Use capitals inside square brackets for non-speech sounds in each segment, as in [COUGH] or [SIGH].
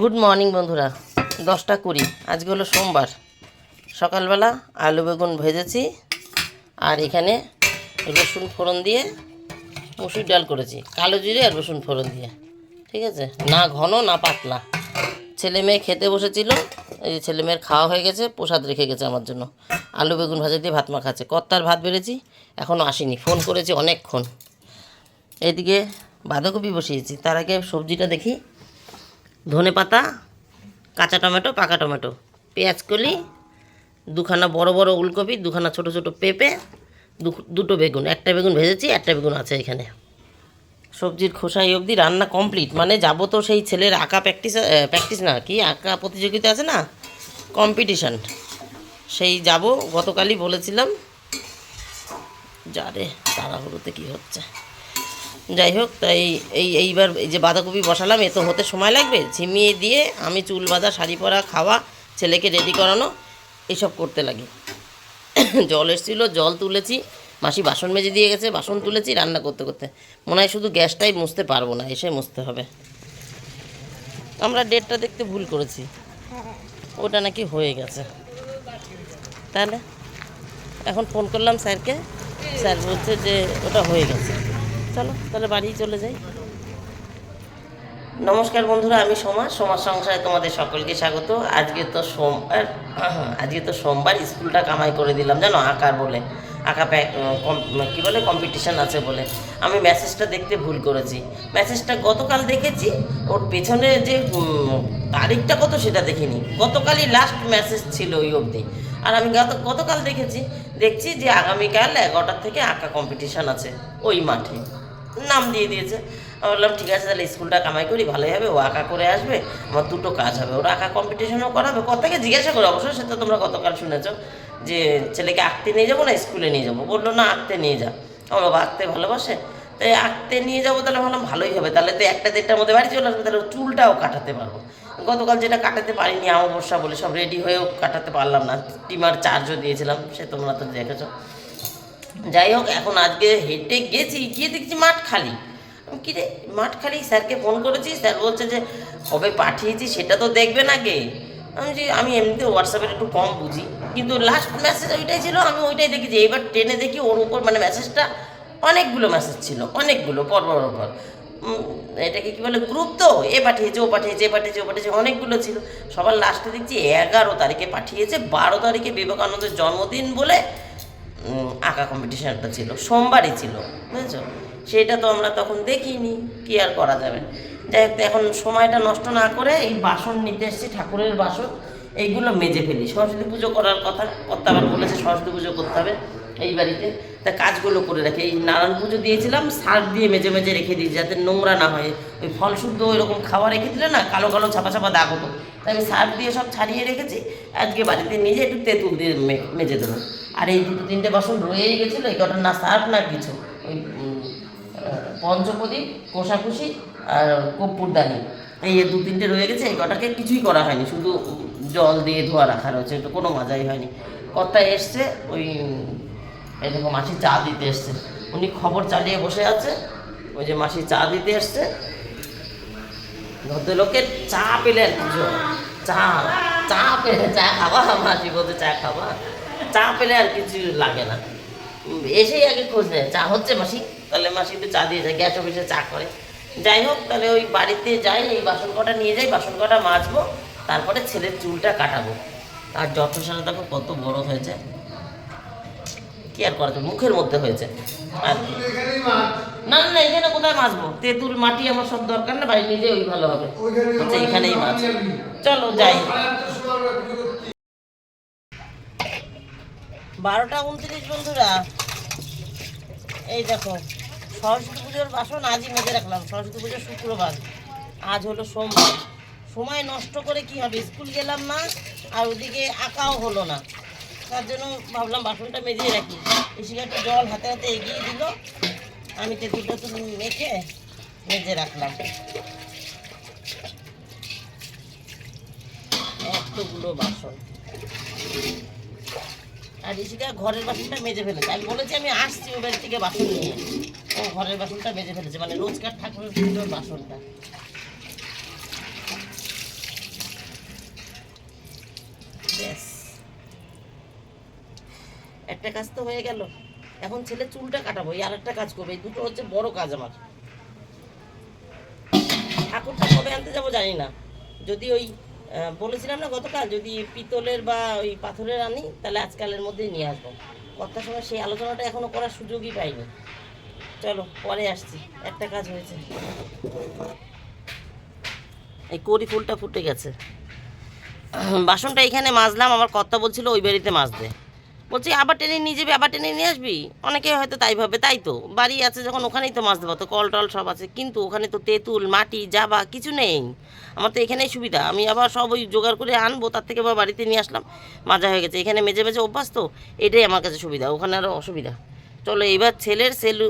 Good morning বন্ধুরা। দশটা কুড়ি। আজকে হলো সোমবার। সকালবেলা আলু বেগুন ভেজেছি আর এখানে রসুন ফোড়ন দিয়ে মুসুর ডাল করেছি। কালো জিরে আর রসুন ফোড়ন দিয়ে। ঠিক আছে? না ঘন, না পাতলা। ছেলে মেয়ে খেতে বসেছিল। এই যে ছেলে মেয়ের খাওয়া হয়ে গেছে, প্রসাদ রেখে গেছে আমার জন্য। আলু বেগুন ভাজা দিয়ে ভাত মাখাচ্ছে। কর্তার ভাত বেড়েছি এখনও আসেনি। ফোন করেছি অনেকক্ষণ। এদিকে বাঁধাকপি বসিয়েছি। তার আগে সবজিটা দেখি। ধনে পাতা, কাঁচা টমেটো, পাকা টমেটো। পেঁয়াজ কলি, দুখানা বড় বড় উলকপি দুখানা ছোট ছোট পেঁপে দুটো বেগুন। একটা বেগুন ভেজেছি, একটা বেগুন আছে এখানে। সবজির খোসাই অবধি রান্না কমপ্লিট মানে যাব তো সেই ছেলের আঁকা প্র্যাকটিস প্র্যাকটিস না, কি আঁকা প্রতিযোগিতা আছে না? কম্পিটিশান সেই যাব, গতকালই বলেছিলাম, যা রে, তাড়াহুড়োতে কী হচ্ছে? যাই হোক, তাই এই এইবার এই যে বাঁধাকপি বসালাম, এ তো হতে সময় লাগবে। ঝিমিয়ে দিয়ে আমি চুল বাঁধা, শাড়ি পরা, খাওয়া, ছেলেকে রেডি করানো এইসব করতে লাগে। [COUGHS] জল এসেছিল, জল তুলেছি। মাসি বাসন মেজে দিয়ে গেছে, বাসন তুলেছি, রান্না করতে করতে। মনে হয় শুধু গ্যাসটাই মুছতে পারব না, এসে মুছতে হবে। আমরা ডেটটা দেখতে ভুল করেছি। ওটা নাকি হয়ে গেছে। তাহলে এখন ফোন করলাম স্যারকে। স্যার বলছে যে ওটা হয়ে গেছে। চলো, তাহলে বাড়ি চলে যাই। নমস্কার বন্ধুরা, আমি সমাজ সমাজ সংসারে তোমাদের সকলকে স্বাগত। আজকে তো সোমবার আজকে তো সোমবার, স্কুলটা কামাই করে দিলাম, জানো, আঁকার বলে। আঁকা কি বলে কম্পিটিশান আছে বলে। আমি মেসেজটা দেখতে ভুল করেছি। মেসেজটা গতকাল দেখেছি, ওর পেছনে যে তারিখটা কত সেটা দেখিনি। গতকালই লাস্ট মেসেজ ছিল ওই অবধি। আর আমি গত গতকাল দেখেছি, দেখছি যে আগামীকাল এগারোটার থেকে আঁকা কম্পিটিশান আছে, ওই মাঠে। নাম দিয়ে দিয়েছে। আমি বললাম, ঠিক আছে, তাহলে স্কুলটা কামাই করি, ভালোই হবে, ও আঁকা করে আসবে, আমার দুটো কাজ হবে, ওরা আঁকা কম্পিটিশনও করাবে, কথাকে জিজ্ঞাসা করে অবশ্যই সেটা তোমরা গতকাল শুনেছ যে ছেলেকে আঁকতে নিয়ে যাব না, স্কুলে নিয়ে যাব? বলল, না, আঁকতে নিয়ে যা। আমার বাবা আঁকতে ভালোবাসে। তাই আঁকতে নিয়ে যাব, তাহলে ভাবলাম ভালোই হবে। তাহলে তো একটা দেড়টার মধ্যে বাড়ি চলে আসবে, তাহলে চুলটাও কাটাতে পারব। গতকাল যেটা কাটাতে পারিনি আমার বর্ষা বলে সব রেডি হয়েও কাটাতে পারলাম না। টিমার চার্জও দিয়েছিলাম, সে তোমরা তো দেখেছ। যাই হোক, এখন আজকে হেঁটে গেছি, গিয়ে দেখছি মাঠ খালি। আমি কি রে মাঠ খালি? স্যারকে ফোন করেছি, স্যার বলছে যে, কবে পাঠিয়েছি সেটা তো দেখবেন আগে। আমি যে, আমি এমনিতে হোয়াটসঅ্যাপের একটু কম বুঝি, কিন্তু লাস্ট মেসেজ ওইটাই ছিল, আমি ওইটাই দেখেছি। এবার ট্রেনে দেখি ওর উপর মানে মেসেজটা অনেকগুলো মেসেজ ছিল, অনেকগুলো পর পর এটাকে কি বলে গ্রুপ তো? এ পাঠিয়েছে, ও পাঠিয়েছে, এ পাঠিয়েছে, ও পাঠিয়েছে, অনেকগুলো ছিল। সবার লাস্টে দেখছি এগারো তারিখে পাঠিয়েছে, বারো তারিখে বিবেকানন্দের জন্মদিন বলে আঁকা কম্পিটিশানটা ছিল, সোমবারই ছিল, বুঝেছ? সেটা তো আমরা তখন দেখিনি, কি আর করা যাবে? যাই এখন সময়টা নষ্ট না করে এই বাসন নিতে এসেছি, ঠাকুরের বাসন, এইগুলো মেজে ফেলি। সরস্বতী পুজো করার কথা কর্তা আবার বলেছে সরস্বতী পুজো করতে হবে এই বাড়িতে। তা কাজগুলো করে রাখি। এই নারায়ণ পুজো দিয়েছিলাম সার্ফ দিয়ে মেজে মেজে রেখে দিই যাতে নোংরা না হয়। ওই ফল শুদ্ধ ওইরকম খাওয়া রেখে দিলে না, কালো কালো ছাপা ছাপা দাগ হতো। আমি সার্ফ দিয়ে সব ছাড়িয়ে রেখেছি। আজকে বাড়িতে নিজে একটু তেঁতুল দিয়ে মেজে দেবো। আর এই দুটো তিনটে বাসন রয়েই গেছিল এই কটা না সার্ফ না কিছু। ওই আহ, কোষাকুষি আর কর্পূরদানি এই দু তিনটে রয়ে গেছে এই কটাকে কিছুই করা হয়নি শুধু জল দিয়ে ধোয়া রাখা রয়েছে এটা কোনো মজাই হয়নি। কর্তা এসছে ওই এই দেখো মাসি চা দিতে এসছে। উনি খবর চালিয়ে বসে আছে ওই যে মাসি চা দিতে এসছে। ভদ্রলোকের চা পেলে আর কিছু চা চা পেলে চা খাবা? মাসি বলতে চা খাবা? চা পেলে আর কিছু লাগে না। এসেই আগে খোঁজ নেয়। চা হচ্ছে মাসি? তাহলে মাসি একটু চা দিয়ে যায়, গ্যাস অফিসে চা করে। যাই হোক, তাহলে ওই বাড়িতে যাই, এই বাসন কটা নিয়ে যাই, বাসন কটা মাজবো, তারপরে ছেলের চুলটা কাটাবো। আর যত সালে দেখো কত বড় হয়েছে। কি আর করা? মুখের মধ্যে হয়েছে। আর। না না, এখানে কোথায় মাছবো? তেঁতুল মাটি আমার সব দরকার না বাড়ি নিজে ওই ভালো হবে। আচ্ছা এখানেই মাছ চলো যাই। বারোটা উনত্রিশ বন্ধুরা। এই দেখো সরস্বতী পুজোর বাসন আজই মেজে রাখলাম। সরস্বতী পুজোর শুক্রবার। আজ হলো সোমবার। সময় নষ্ট করে কি হবে? স্কুল গেলাম না আর ওদিকে আঁকাও হলো না। তার জন্য ভাবলাম বাসনটা মেজে রাখি। এসে একটু জল হাতে হাতে এগিয়ে দিল। আমি তো দুটো তো মেখে মেজে রাখলাম। এতগুলো বাসন। আর ঋষিকা ঘরের বাসনটা মেজে ফেলেছে। আমি বলেছি আমি আসছি ও বাড়ি থেকে বাসন নিয়ে। ও ঘরের বাসনটা মেজে ফেলেছে মানে রোজকার ঠাকুরের পুজোর বাসনটা। একটা কাজ তো হয়ে গেল। এখন ছেলে চুলটা কাটাবো, এই আরেকটা কাজ করবে, এই দুটো হচ্ছে বড় কাজ আমার। ঠাকুরটা কবে আনতে যাব জানি না। যদি ওই বলেছিলাম না গতকাল, যদি পিতলের বা ওই পাথরের আনি, তাহলে আজকালের মধ্যেই নিয়ে আসব। কর্তার সময় সেই আলোচনাটা এখনও করার সুযোগই পাইনি। চলো, পরে আসছি। একটা কাজ হয়েছে। এই কড়ি ফুলটা ফুটে গেছে। বাসনটা এখানে মাজলাম, আমার কর্তা বলছিল ওই বাড়িতে মাজতে বলছি, আবার টেনে নিয়ে যাবি, আবার টেনে নিয়ে আসবি? অনেকে হয়তো তাই ভাবে, তাই তো। বাড়ি আছে যখন ওখানেই তো মাজতে তো কল টল সব আছে। কিন্তু ওখানে তো তেঁতুল, মাটি, জাবা কিছু নেই। আমার তো এখানেই সুবিধা। আমি আবার সব ওই জোগাড় করে আনব, তার থেকে আবার বাড়িতে নিয়ে আসলাম। মাজা হয়ে গেছে। এখানে মেজে মেজে অভ্যাস তো, এটাই আমার কাছে সুবিধা। ওখানে আরও অসুবিধা। চলো, এবার ছেলের সেলু,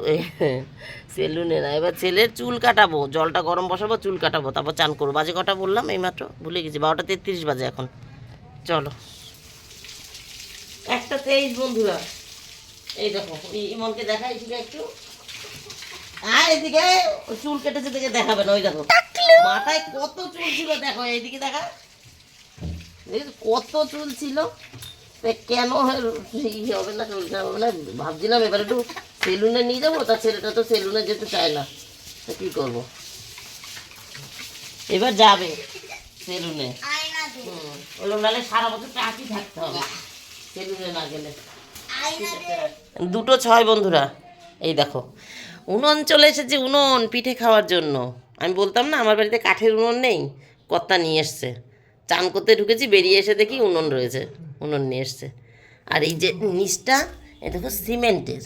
[LAUGHS] সেলুনে না, এবার ছেলের চুল কাটাবো। জলটা গরম বসাবো, চুল কাটাবো। তারপর চান করব। বাজে কটা বললাম এইমাত্র? ভুলে গেছি। বারোটা তেত্রিশ বাজে এখন। চলো। একটা তেইশ বন্ধুরা। এই দেখো ইমনকে দেখাই এদিকে একটু। আর এদিকে ওই চুল কেটেছে দেখে দেখাবে না ওই দেখো। মাথায় কত চুল ছিল দেখো এইদিকে দেখা। কত চুল ছিল। কেন ই হবে না চুলটা হবে না? ভাবছিলাম এবার একটু সেলুনে নিয়ে যাব তার ছেলেটা তো সেলুনে যেতে চায় না। তা কী করব? এবার যাবে সেলুনে। ওগুলো নাহলে সারা বছর টাকি থাকতে হবে। দুটো ছয় বন্ধুরা। এই দেখো উনুন চলে এসেছে উনুন পিঠে খাওয়ার জন্য। আমি বলতাম না আমার বাড়িতে কাঠের উনুন নেই কর্তা নিয়ে এসছে। চান করতে ঢুকেছি বেরিয়ে এসে দেখি উনুন রয়েছে উনুন নিয়ে এসছে। আর এই যে নিচটা এই দেখো সিমেন্টের।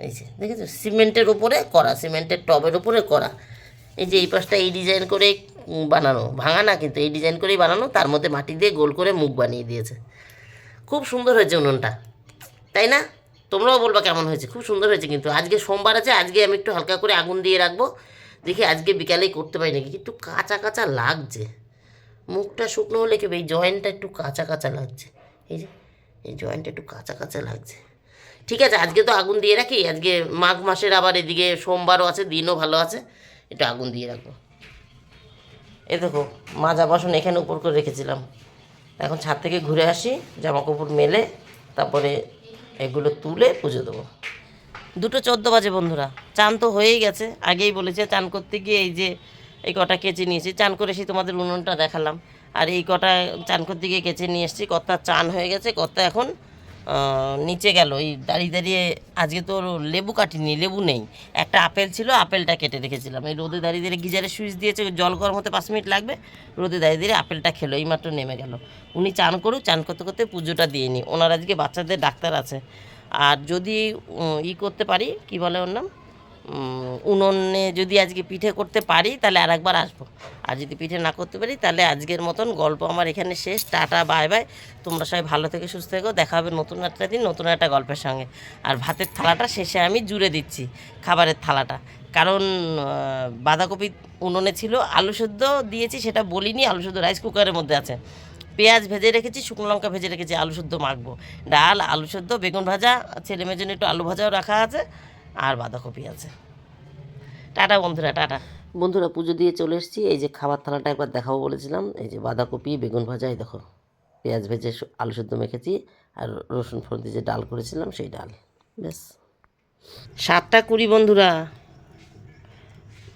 এই যে দেখেছ? সিমেন্টের উপরে করা সিমেন্টের টবের উপরে করা। এই যে এই পাশটা এই ডিজাইন করে বানানো ভাঙা না কিন্তু এই ডিজাইন করেই বানানো তার মধ্যে মাটি দিয়ে গোল করে মুখ বানিয়ে দিয়েছে। খুব সুন্দর হয়েছে উনুনটা। তাই না? তোমরাও বলবা কেমন হয়েছে। খুব সুন্দর হয়েছে কিন্তু। আজকে সোমবার আছে আজকে আমি একটু হালকা করে আগুন দিয়ে রাখব। দেখি আজকে বিকালেই করতে পারি নাকি? একটু কাঁচা কাঁচা লাগছে। মুখটা শুকনো হলে কি হবে, এই জয়েন্টটা একটু কাঁচা কাঁচা লাগছে। এই যে এই জয়েন্টটা একটু কাঁচা কাঁচা লাগছে। ঠিক আছে আজকে তো আগুন দিয়ে রাখি। আজকে মাঘ মাসের আবার এদিকে সোমবারও আছে দিনও ভালো আছে। একটু আগুন দিয়ে রাখব। এ দেখো মাজা বাসন এখানে উপর করে রেখেছিলাম। এখন ছাদ থেকে ঘুরে আসি জামা কাপড় মেলে, তারপরে এগুলো তুলে পুজো দেবো। দুটো চোদ্দ বাজে বন্ধুরা, চান তো হয়েই গেছে। আগেই বলেছে চান করতে গিয়ে এই যে এই কটা কেচে নিয়েছি চান করে এসে তোমাদের উনুনটা দেখালাম। আর এই কটা চান করতে গিয়ে কেচে নিয়ে এসেছি কর্তা চান হয়ে গেছে, কর্তা এখন নিচে গেল। ওই দাঁড়িয়ে দাঁড়িয়ে আজকে তো লেবু কাটিনি, লেবু নেই। একটা আপেল ছিল, আপেলটা কেটে রেখেছিলাম। এই রোদে দাঁড়িয়ে দাঁড়িয়ে গিজারে সুইচ দিয়েছে, জল গরম হতে পাঁচ মিনিট লাগবে। রোদে দাঁড়িয়ে দাঁড়িয়ে আপেলটা খেলো, এইমাত্র নেমে গেল। উনি চান করুক, চান করতে করতে পুজোটা দিয়ে নি ওনার আজকে বাচ্চাদের ডাক্তার আছে। আর যদি ই করতে পারি, কি বলে ওর নাম? উনুনে যদি আজকে পিঠে করতে পারি, তাহলে আর একবার আসব। আর যদি পিঠে না করতে পারি, তাহলে আজকের মতন গল্প আমার এখানে শেষ। Tata, bye bye. তোমরা সবাই ভালো থেকে, সুস্থ থেকো। দেখা হবে নতুন একটা দিন, নতুন একটা গল্পের সঙ্গে। আর ভাতের থালাটা শেষে আমি জুড়ে দিচ্ছি, খাবারের থালাটা। কারণ বাঁধাকপি উনুনে ছিল, আলু সেদ্ধ দিয়েছি, সেটা বলিনি, আলু সেদ্ধ রাইস কুকারের মধ্যে আছে। পেঁয়াজ ভেজে রেখেছি, শুকনো লঙ্কা ভেজে রেখেছি, আলু সেদ্ধ মাখবো। ডাল, আলু সেদ্ধ, বেগুন ভাজা, ছেলে মেয়ের জন্য একটু আলু ভাজাও রাখা আছে। আর বাঁধাকপি আছে। টাটা বন্ধুরা টাটা। বন্ধুরা পুজো দিয়ে চলে এসেছি। এই যে খাবার থালাটা একবার দেখাবো বলেছিলাম। এই যে বাঁধাকপি বেগুন ভাজা এই দেখো পেঁয়াজ ভেজে আলু সেদ্ধ মেখেছি আর রসুন ফোড়ন দিয়ে যে ডাল করেছিলাম সেই ডাল। ব্যাস। সাতটা কুড়ি বন্ধুরা।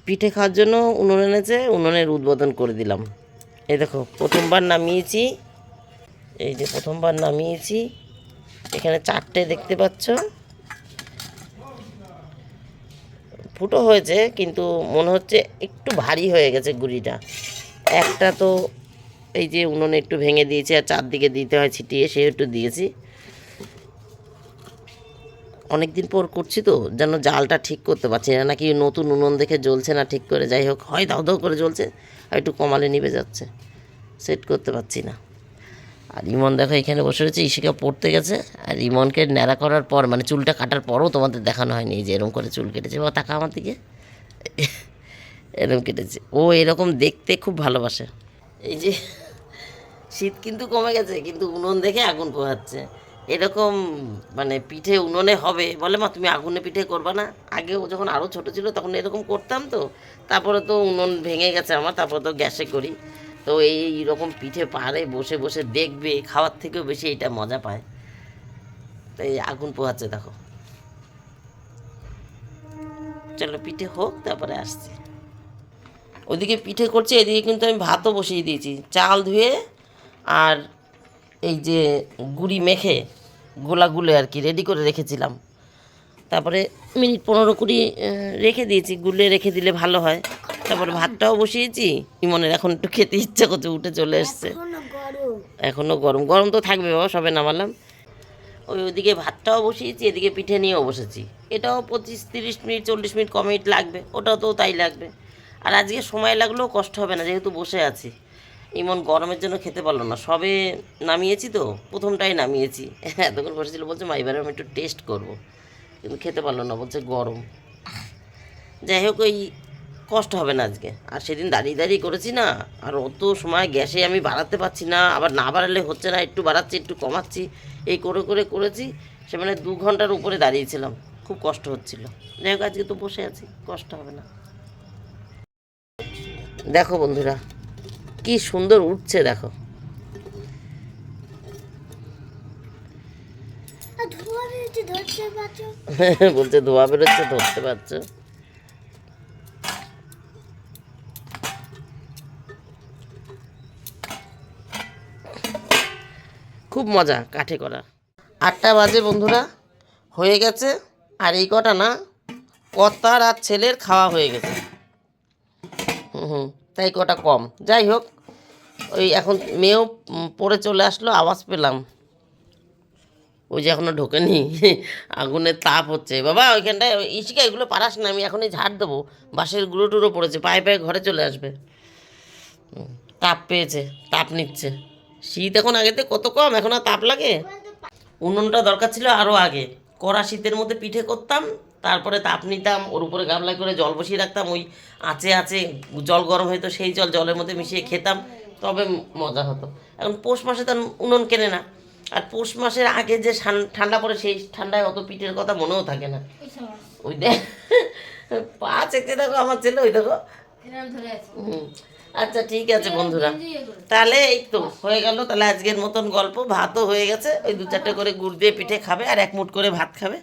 পিঠে খাওয়ার জন্য উনুন এনেছে উনুনের উদ্বোধন করে দিলাম। এই দেখো প্রথমবার নামিয়েছি। এই যে প্রথমবার নামিয়েছি। এখানে চারটে দেখতে পাচ্ছ। ফুটো হয়েছে, কিন্তু মনে হচ্ছে একটু ভারী হয়ে গেছে গুড়িটা। একটা তো এই যে উনুনে একটু ভেঙে দিয়েছি, আর চারদিকে দিতে হয় ছিটিয়ে সে একটু দিয়েছি। অনেক দিন পর করছি তো, যেন জালটা ঠিক করতে পারছি না, নাকি নতুন উনুন দেখে জ্বলছে না ঠিক করে, যাই হোক, হয় দাও দাও করে জ্বলছে, আর একটু কমালে নিভে যাচ্ছে। সেট করতে পারছি না। আর ইমন দেখো এখানে বসে রয়েছে ইশিকা পড়তে গেছে। আর ইমনকে ন্যাড়া করার পর মানে চুলটা কাটার পরও তোমাদের দেখানো হয়নি যে এরকম করে চুল কেটেছে। বা তাকা আমার দিকে। এরকম কেটেছে। ও এরকম দেখতে খুব ভালোবাসে। এই যে, শীত কিন্তু কমে গেছে, কিন্তু উনুন দেখে আগুন পোহাচ্ছে। এরকম মানে পিঠে উনুনে হবে বলে, মা, তুমি আগুনে পিঠে করবা না। আগেও যখন আরও ছোট ছিল, তখন এরকম করতাম তো। তারপরে তো উনুন ভেঙে গেছে আমার, তারপরে তো গ্যাসে করি। তো এই রকম পিঠে পাহাড়ে বসে বসে দেখবে, খাওয়ার থেকেও বেশি এটা মজা পায়। তো এই আগুন পোহাচ্ছে, দেখো। চলো পিঠে হোক, তারপরে আসছি। ওদিকে পিঠে করছে, এদিকে কিন্তু আমি ভাতও বসিয়ে দিয়েছি। চাল ধুয়ে আর এই যে গুড়ি মেখে গোলা গুলে আর কি রেডি করে রেখেছিলাম। তারপরে মিনিট পনেরো কুড়ি রেখে দিয়েছি। গুলে রেখে দিলে ভালো হয়। তারপরে ভাতটাও বসিয়েছি। ইমনের এখন একটু খেতে ইচ্ছা করছে উঠে চলে এসছে। এখনও গরম। গরম। তো থাকবে বাবা সবে নামালাম। ওই ওদিকে ভাতটাও বসিয়েছি এদিকে পিঠে নিয়েও বসেছি। এটাও পঁচিশ তিরিশ মিনিট চল্লিশ মিনিট কম মিনিট লাগবে। ওটাও তো তাই লাগবে। আর আজকে সময় লাগলেও কষ্ট হবে না যেহেতু বসে আছি। ইমন গরমের জন্য খেতে পারল না। সবে নামিয়েছি তো প্রথমটাই নামিয়েছি। এতক্ষণ বসেছিল বলছে মা এবারে আমি একটু টেস্ট করব। কিন্তু খেতে পারল না বলছে গরম। যাই হোক ওই কষ্ট হবে না আজকে। আর সেদিন দাঁড়িয়ে দাঁড়িয়ে করেছি না আর অত সময় গ্যাসে আমি বাড়াতে পারছি না আবার না বাড়ালে হচ্ছে না একটু বাড়াচ্ছি একটু কমাচ্ছি এই করে করে করেছি সে মানে দু ঘণ্টার উপরে দাঁড়িয়েছিলাম খুব কষ্ট হচ্ছিল। যাই হোক আজকে তো বসে আছি কষ্ট হবে না। দেখো বন্ধুরা কি সুন্দর উঠছে দেখো। [LAUGHS] বলছে ধোয়া বেরোচ্ছে ধরতে পারছ। খুব মজা কাঠে করা। আটটা বাজে বন্ধুরা, হয়ে গেছে। আর এই কটা না, কর্তার আর ছেলের খাওয়া হয়ে গেছে। হুম হুম, তাই কটা কম। যাই হোক, ওই এখন মেয়েও পড়ে চলে আসলো, আওয়াজ পেলাম। ওই যে এখনও ঢোকেনি আগুনের তাপ হচ্ছে। বাবা, ওইখানটায় ওই ইশিকা, এগুলো পারাস না, আমি এখনই ঝাড় দেবো। বাঁশের গুঁড়ো টুড়ো পড়েছে, পায়ে পায়ে ঘরে চলে আসবে। তাপ পেয়েছে, তাপ নিচ্ছে। শীত এখন আগেতে কত কম? এখন আর তাপ লাগে? উনুনটা দরকার ছিল আরও আগে। কড়া শীতের মধ্যে পিঠে করতাম তারপরে তাপ নিতাম ওর উপরে গামলা করে জল বসিয়ে রাখতাম ওই আঁচে আঁচে জল গরম হতো সেই জল জলের মধ্যে মিশিয়ে খেতাম তবে মজা হতো। এখন পৌষ মাসে তো উনুন কেনে না। আর পৌষ মাসের আগে যে ঠান- ঠান্ডা পড়ে সেই ঠান্ডায় অত পিঠের কথা মনেও থাকে না। ওই দেখ পা চেকে দেখো আমার ছেলে ওই দেখো। হুম। আচ্ছা ঠিক আছে বন্ধুরা। তাহলে এই তো হয়ে গেল তাহলে আজকের মতন গল্প ভাতও হয়ে গেছে। ওই দু চারটে করে গুড় দিয়ে পিঠে খাবে আর এক মুঠ করে ভাত খাবে।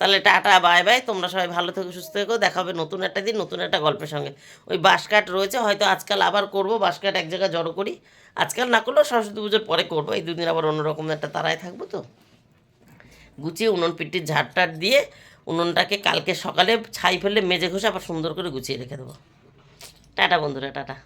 তাহলে টাটা বাই বাই তোমরা সবাই ভালো থেকো সুস্থ থেকো দেখাবে নতুন একটা দিন নতুন একটা গল্পের সঙ্গে। ওই বাঁশকাঠ রয়েছে হয়তো আজকাল আবার করব বাঁশকাঠ এক জায়গায় জড়ো করি। আজকাল না করলেও সরস্বতী পুজোর পরে করব। এই দুদিন আবার অন্যরকম একটা তারায় থাকব তো। গুছিয়ে উনুন পিটির ঝাড়টার দিয়ে উনুনটাকে কালকে সকালে ছাই ফেললে মেজে ঘষে আবার সুন্দর করে গুছিয়ে রেখে দেবো। টাটা বন্ধুরা টাটা।